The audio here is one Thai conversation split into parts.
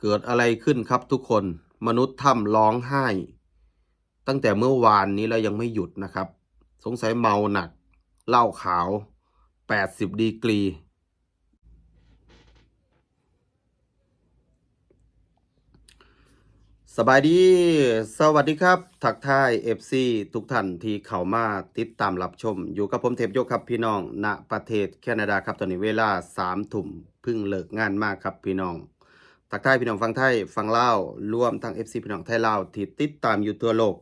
เกิดอะไรขึ้นครับทุกคนมนุษย์ถ้ำร้องไห้ ตั้งแต่เมื่อวานนี้แล้วยังไม่หยุดนะครับ สงสัยเมาหนักเหล้าขาว 80 ดีกรี สบายดี สวัสดีครับ ทักทาย FC ทุกท่านที่เข้ามาติดตามรับชม อยู่กับผมเทพโยกครับพี่น้องณประเทศแคนาดาครับตอนนี้เวลา3ทุ่มเพิ่งเลิกงานมากครับพี่น้อง ทักทายพี่น้องฟังไทยฟังเล่าวรวมทั้ง FC พี่น้องไทยเล่าวที่ติดตามอยู่ทั่วโลก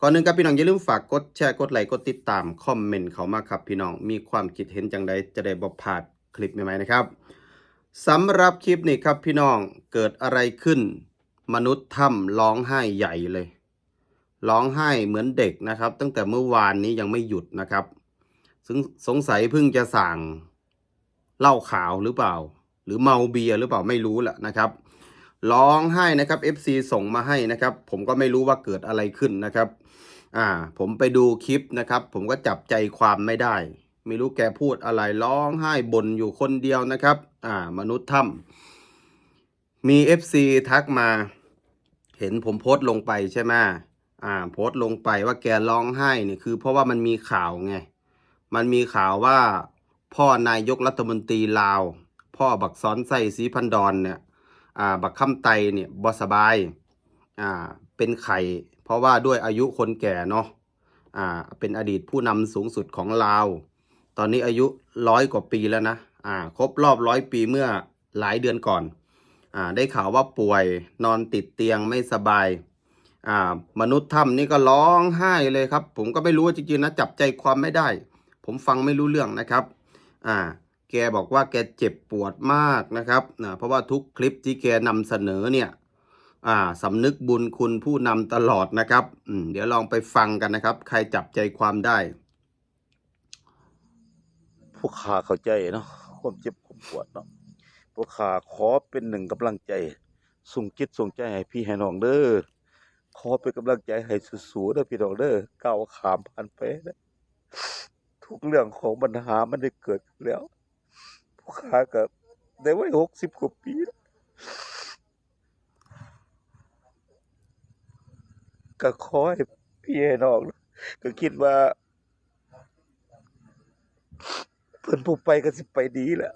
ก่อนหนึ่งครับพี่น้องอย่าลืมฝากกดแชร์กดไลค์กดติดตามคอมเมนต์เขามาครับพี่น้องมีความคิดเห็นจังใดจะได้บ่พลาดคลิปใหม่ๆนะครับสำหรับคลิปนี้ครับพี่น้องเกิดอะไรขึ้น มนุษย์ถ้ำร้องไห้ใหญ่เลย ร้องไห้เหมือนเด็กนะครับ ตั้งแต่เมื่อวานนี้ยังไม่หยุดนะครับซึ่งสงสัยเพิ่งจะสั่งเหล้าขาวหรือเปล่า หรือเมาเบียร์หรือเปล่าไม่รู้แหละนะครับร้องไห้นะครับ FC ส่งมาให้นะครับ ผมก็ไม่รู้ว่าเกิดอะไรขึ้นนะครับอ่าผมไปดูคลิปนะครับ ผมก็จับใจความไม่ได้ ไม่รู้แกพูดอะไรร้องไห้บ่นอยู่คนเดียวนะครับอ่ามนุษย์ถ้ำมี FC ทักมา เห็นผมโพสต์ลงไปใช่ไหมอ่าโพสต์ลงไปว่าแกร้องไห้เนี่ยคือเพราะว่ามันมีข่าวไง มันมีข่าวว่าพ่อนายกรัฐมนตรีลาว พ่อบักซ้อนไส้สีพันดอนเนี่ยอ่าบักคำไตเนี่ยบอสบายอ่าเป็นไข่เพราะว่าด้วยอายุคนแก่เนาะอ่าเป็นอดีตผู้นำสูงสุดของลาว ตอนนี้อายุร้อยกว่าปีแล้วนะอ่าครบรอบร้อยปีเมื่อหลายเดือนก่อนอ่าได้ข่าวว่าป่วยนอนติดเตียงไม่สบายอ่ามนุษย์ถ้ำนี่ก็ร้องไห้เลยครับ ผมก็ไม่รู้จริงๆนะจับใจความไม่ได้ ผมฟังไม่รู้เรื่องนะครับอ่า แกบอกว่าแกเจ็บปวดมากนะครับนะเพราะว่าทุกคลิปที่แกนำเสนอเนี่ยอ่าสำนึกบุญคุณผู้นำตลอดนะครับอืมเดี๋ยวลองไปฟังกันนะครับ ใครจับใจความได้พวกข้าเข้าใจเนาะความเจ็บความปวดเนาะพวกข้าขอเป็นหนึ่งกำลังใจ ส่งจิตส่งใจให้พี่ให้น้องเด้อขอเป็นกำลังใจให้สู้ๆเด้อพี่น้องเด้อก้าวขามผ่านไปนะทุกเรื่องของปัญหามันได้เกิดแล้ว ข้าก็ได้ไว้หกสิบกว่าปีก็ขอให้พี่ให้นองก็คิดว่า เพิ่นผู้ไปก็สิไปดีแหละ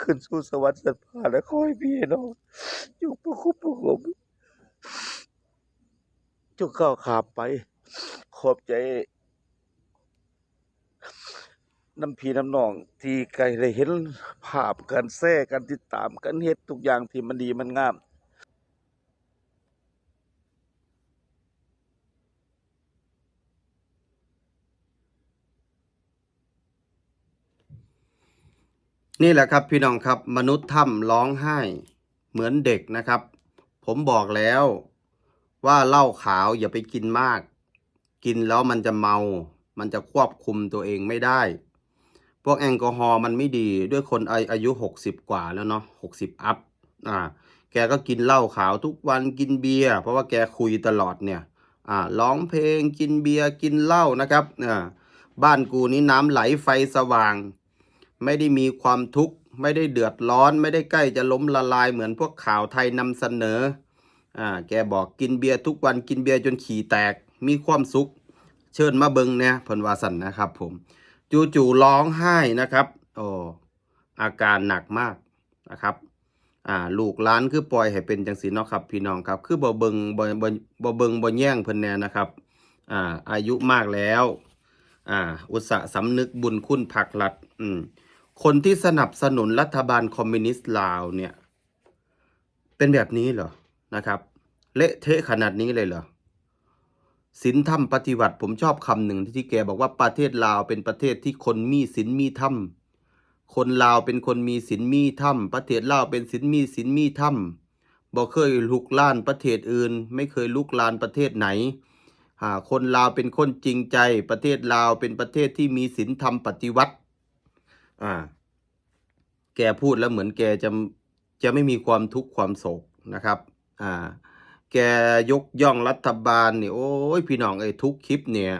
ขึ้นสู่สวรรค์สันพาแล้วขอให้พี่น้องจงประคุบประหงมจงก้าวขาไป ขอบใจ น้ำพีน้ำนอง ที่ไกลได้เห็นภาพการแท้การติดตามกันเฮ็ดทุกอย่างที่มันดีมันงามนี่แหละครับพี่น้องครับมนุษย์ถ้ำร้องไห้เหมือนเด็กนะครับ ผมบอกแล้วว่าเหล้าขาวอย่าไปกินมาก กินแล้วมันจะเมา มันจะควบคุมตัวเองไม่ได้ พวกแอลกอฮอล์มันไม่ดีด้วยคนอาอายุหกสิบกว่าแล้วเนาะหกสิบอัพอ่าแกก็กินเหล้าขาวทุกวันกินเบียร์เพราะว่าแกคุยตลอดเนี่ยอ่าร้องเพลงกินเบียร์กินเหล้านะครับอ่าบ้านกูนี้น้ำไหลไฟสว่าง ไม่ได้มีความทุกข์ไม่ได้เดือดร้อน ไม่ได้ใกล้จะล้มละลายเหมือนพวกข่าวไทยนำเสนออ่าแกบอกกินเบียร์ทุกวันกินเบียร์จนขี่แตกมีความสุข เชิญมาเบิงเนี่ยพิ่นวาสันนะครับผม จู่ๆร้องไห้นะครับโอ้อาการหนักมากนะครับอ่าลูกล้านคือปล่อยให้เป็นจังสีเนาะครับ พี่น้องครับ คือบ่เบิงบ่บ่บ่เบิงบ่แย่งเพิ่นแน่นะครับอ่าอายุมากแล้วอ่าอุตสาห์สำนึกบุญคุณผักรัดอืมคนที่สนับสนุนรัฐบาลคอมมิวนิสต์ลาวเนี่ย เป็นแบบนี้เหรอนะครับ เละเทะขนาดนี้เลยเหรอ ศีลธรรมปฏิวัติผมชอบคำหนึ่งที่แกบอกว่าประเทศลาวเป็นประเทศที่คนมีศีลมีธรรมคนลาวเป็นคนมีศีลมีธรรมประเทศลาวเป็นศีลมีศีลมีธรรมบ่เคยลุกล้านประเทศอื่น ไม่เคยลุกลานประเทศไหนหาคนลาวเป็นคนจริงใจ ประเทศลาวเป็นประเทศที่มีศีลธรรมปฏิวัติอ่าแกพูดแล้วเหมือนแกจะจะไม่มีความทุกข์ความโศกนะครับ อ่า แกยกย่องรัฐบาลเนี่ยโอ้ยพี่น้องเอ้ยทุกคลิปเนี่ย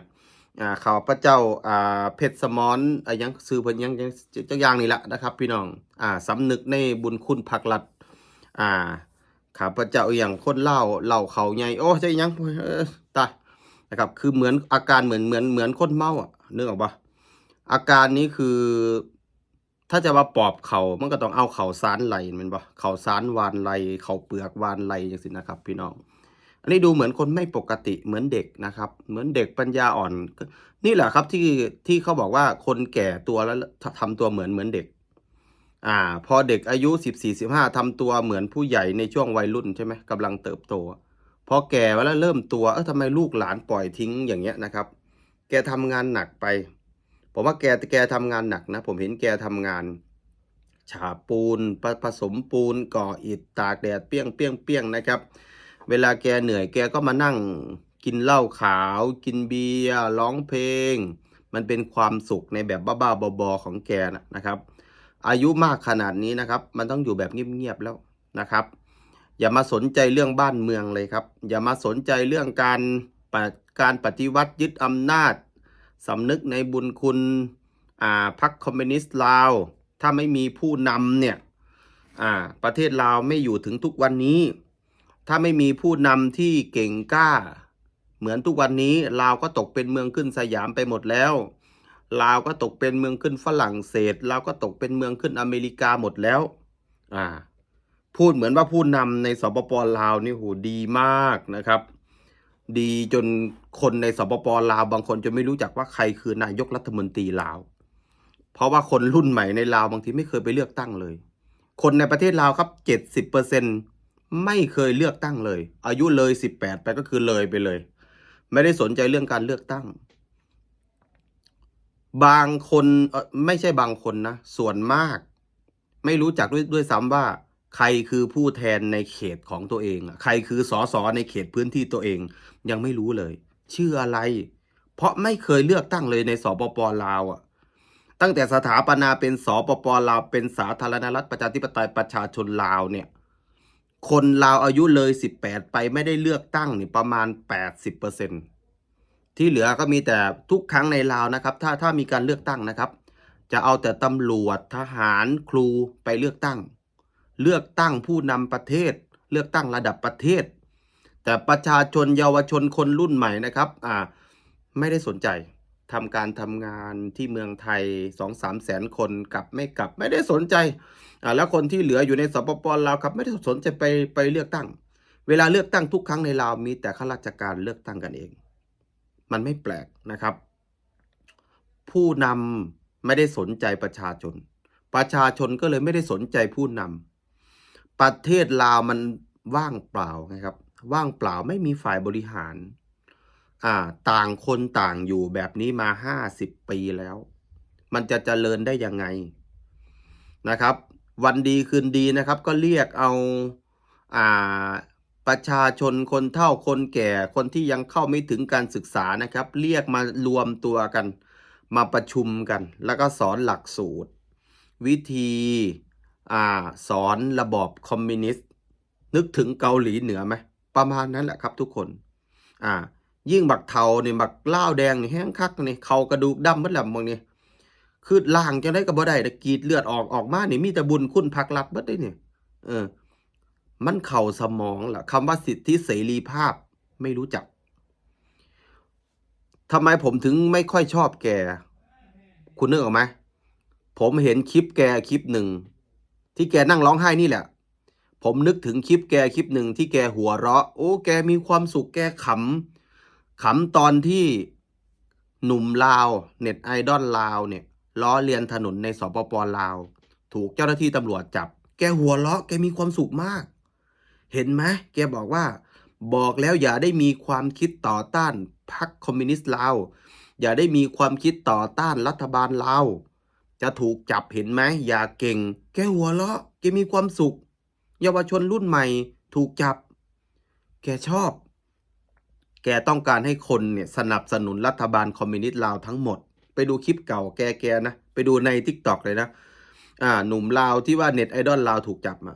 อ่าข่าวพระเจ้าอ่าเพชรสมอ่ายังซื้อเพิ่นยังยังจักอย่างนี่แหละนะครับ พี่น้องอ่าสำนึกในบุญคุณผักรัดอ่าข้าพเจ้าอย่างคนเล่าเล่าเขาใหญ่โอ้ใช่ยังเออตายนะครับคือเหมือนอาการเหมือนเหมือนเหมือนคนเมาอะนึกออกปะอาการนี้คือ ถ้าจะมาปอบเขามันก็ต้องเอาเขาสารไหลมันปะเขาสารวานไหลเขาเปลือกวานไหลอย่างสินะครับ พี่น้อง อันนี้ดูเหมือนคนไม่ปกติเหมือนเด็กนะครับ เหมือนเด็กปัญญาอ่อน นี่แหละครับที่ที่เขาบอกว่าคนแก่ตัวแล้วทำตัวเหมือนเหมือนเด็ก อ่า พอเด็กอายุสิบสี่สิบห้าทำตัวเหมือนผู้ใหญ่ในช่วงวัยรุ่นใช่ไหมกำลังเติบโตพอแก่แล้วเริ่มตัวเออทำไมลูกหลานปล่อยทิ้งอย่างเงี้ยนะครับ แกทำงานหนักไป ผมว่าแกแกทำงานหนักนะ ผมเห็นแกทำงาน ฉาบปูนผผสมปูนก่ออิฐตากแดดเปี้ยงเปี้ยงเปี้ยงนะครับ เวลาแกเหนื่อยแกก็มานั่งกินเหล้าขาว กินเบียร์ร้องเพลง มันเป็นความสุขในแบบบ้าๆบอๆของแกนะครับ อายุมากขนาดนี้นะครับ มันต้องอยู่แบบเงียบๆแล้วนะครับ อย่ามาสนใจเรื่องบ้านเมืองเลยครับ อย่ามาสนใจเรื่องการการปฏิวัติยึดอำนาจ สำนึกในบุญคุณอ่าพรรคคอมมิวนิสต์ลาว ถ้าไม่มีผู้นำเนี่ยอ่าประเทศลาวไม่อยู่ถึงทุกวันนี้ ถ้าไม่มีผู้นำที่เก่งกล้า เหมือนทุกวันนี้ลาวก็ตกเป็นเมืองขึ้นสยามไปหมดแล้วลาวก็ตกเป็นเมืองขึ้นฝรั่งเศสลาวก็ตกเป็นเมืองขึ้นอเมริกาหมดแล้ว อ่า พูดเหมือนว่าผู้นำในสปปลาวนี่โหดีมากนะครับ ดีจนคนในสปปลาวบางคนจะไม่รู้จักว่าใครคือนายกรัฐมนตรีลาว เพราะว่าคนรุ่นใหม่ในลาวบางทีไม่เคยไปเลือกตั้งเลย คนในประเทศลาวครับเจ็ดสิบเปอร์เซ็นไม่เคยเลือกตั้งเลย อายุเลยสิบแปดไปก็คือเลยไปเลย ไม่ได้สนใจเรื่องการเลือกตั้ง บางคนไม่ใช่บางคนนะส่วนมาก ไม่รู้จักด้วยด้วยซ้ำว่า ใครคือผู้แทนในเขตของตัวเอง ใครคือสอสอในเขตพื้นที่ตัวเอง ยังไม่รู้เลย ชื่ออะไร เพราะไม่เคยเลือกตั้งเลยในสปปลาวอะตั้งแต่สถาปนาเป็นสปปลาวเป็นสาธารณรัฐประชาธิปไตยประชาชนลาวเนี่ยคนลาวอายุเลย 18 ไปไม่ได้เลือกตั้งนี่ประมาณ 80%ที่เหลือก็มีแต่ทุกครั้งในลาวนะครับ ถ้าถ้ามีการเลือกตั้งนะครับ จะเอาแต่ตำรวจทหารครูไปเลือกตั้ง เลือกตั้งผู้นำประเทศ เลือกตั้งระดับประเทศ แต่ประชาชนเยาวชนคนรุ่นใหม่นะครับอ่าไม่ได้สนใจทำการทำงานที่เมืองไทยสองสามแสนคนกลับไม่กลับไม่ได้สนใจอ่าแล้วคนที่เหลืออยู่ในสปปลาวครับไม่ได้สนใจไปไปเลือกตั้ง เวลาเลือกตั้งทุกครั้งในลาวมีแต่ข้าราชการเลือกตั้งกันเอง มันไม่แปลกนะครับ ผู้นำไม่ได้สนใจประชาชน ประชาชนก็เลยไม่ได้สนใจผู้นำ ประเทศลาวมันว่างเปล่านะครับ ว่างเปล่าไม่มีฝ่ายบริหาร อ่า ต่างคนต่างอยู่แบบนี้มาห้าสิบปีแล้ว มันจะเจริญได้ยังไงนะครับ วันดีคืนดีนะครับ ก็เรียกเอา อ่าประชาชนคนเฒ่าคนแก่คนที่ยังเข้าไม่ถึงการศึกษานะครับ เรียกมารวมตัวกัน มาประชุมกัน แล้วก็สอนหลักสูตร วิธี อ่าสอนระบอบคอมมิวนิสต์นึกถึงเกาหลีเหนือไหมประมาณนั้นแหละครับทุกคนอ่ายิ่งบักเทาเนี่ยบักเล่าแดงนี่แห้งคักนี่เขากระดูกดำเบิดแหลมบางนี่คือล่างจะได้ก็บ่ได้แต่กีดเลือดออกออกมานี่มีแต่บุญคุณพักรัดบดได้เนี่ยเออ มันเข่าสมองล่ะคำว่าสิทธิเสรีภาพไม่รู้จักทำไมผมถึงไม่ค่อยชอบแก คุณนึกออกไหมผมเห็นคลิปแกคลิปหนึ่ง ที่แกนั่งร้องไห้นี่แหละ ผมนึกถึงคลิปแกคลิปหนึ่งที่แกหัวเราะ โอ้แกมีความสุขแกขำขำตอนที่หนุ่มลาว เน็ตไอดอลลาวเนี่ยล้อเลียนถนนในสปปลาว ถูกเจ้าหน้าที่ตำรวจจับ แกหัวเราะแกมีความสุขมาก เห็นไหมแกบอกว่า บอกแล้วอย่าได้มีความคิดต่อต้านพรรคคอมมิวนิสต์ลาว อย่าได้มีความคิดต่อต้านรัฐบาลลาว จะถูกจับเห็นไหมอย่าเก่ง แกหัวเราะแกมีความสุข เยาวชนรุ่นใหม่ ถูกจับ แกชอบ แกต้องการให้คนเนี่ยสนับสนุนรัฐบาลคอมมิวนิสต์ลาวทั้งหมด ไปดูคลิปเก่าแกแกนะ ไปดูในทิกตอกเลยนะ อ่า หนุ่มลาวที่ว่าเน็ตไอดอลลาวถูกจับมา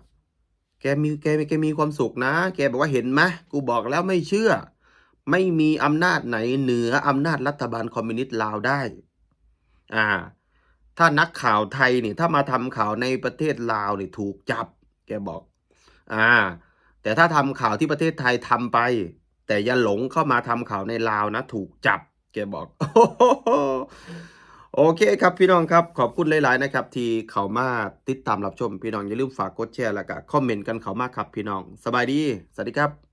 แกมีแกมีแกมีความสุขนะ แกบอกว่าเห็นไหมกูบอกแล้วไม่เชื่อ ไม่มีอำนาจไหนเหนืออำนาจรัฐบาลคอมมิวนิสต์ลาวได้ อ่า ถ้านักข่าวไทยนี่ถ้ามาทำข่าวในประเทศลาวนี่ถูกจับ แกบอก อ่า แต่ถ้าทำข่าวที่ประเทศไทยทำไป แต่อย่าหลงเข้ามาทำข่าวในลาวนะถูกจับ แกบอกโอเคครับพี่น้องครับขอบคุณหลาย ๆ นะครับ ที่เขามาติดตามรับชมพี่น้องอย่าลืมฝากกดแชร์แล้วก็คอมเมนต์กันเขามากครับพี่น้อง สบายดี สวัสดีครับ